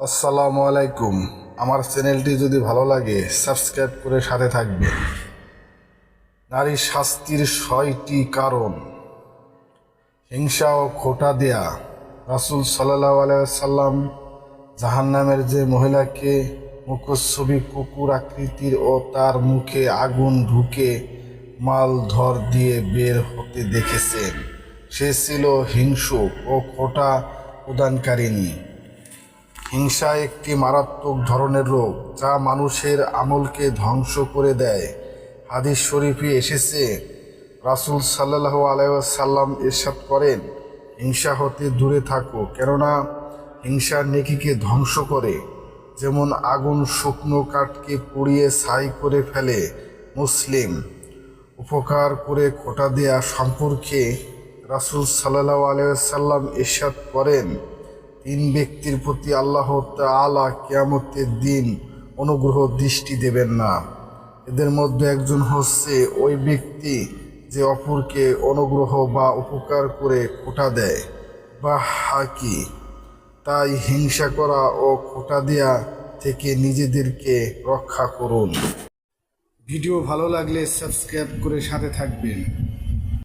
আসসালামু আলাইকুম। আমার চ্যানেলটি যদি ভালো লাগে, সাবস্ক্রাইব করে সাথে থাকবে। নারী শাস্তির ছয়টি কারণ। হিংসা ও খোটা দেয়া। রাসুল সাল্লাহ আলাইসাল্লাম জাহান্নামের যে মহিলাকে মুখচ্ছবি কুকুর আকৃতির ও তার মুখে আগুন ঢুকে মাল ধর দিয়ে বের হতে দেখেছেন। সে ছিল হিংসুক ও খোটা প্রদানকারিণী হিংসা একটি মারাত্মক ধরনের রোগ, যা মানুষের আমলকে ধ্বংস করে দেয়। হাদিস শরীফে এসেছে, রাসুল সাল্লাহ আলাইসাল্লাম এরশাদ করেন, হিংসা হতে দূরে থাকো, কেননা হিংসা নেকিকে ধ্বংস করে। যেমন আগুন শুকনো কাঠকে পুড়িয়ে ছাই করে ফেলে মুসলিম। উপকার করে খোটা দেয়া সম্পর্কে রাসুল সাল্লাহ আলাইসাল্লাম এরশাদ করেন। তিন ব্যক্তির প্রতি আল্লাহ আলা কেয়ামতের দিন অনুগ্রহ দৃষ্টি দেবেন না। এদের মধ্যে একজন হচ্ছে ওই ব্যক্তি যে অপরকে অনুগ্রহ বা উপকার করে খোটা দেয়। বা হাকি তাই হিংসা করা ও খোটা দেয়া থেকে নিজেদেরকে রক্ষা করুন। ভিডিও ভালো লাগলে সাবস্ক্রাইব করে সাথে থাকবেন।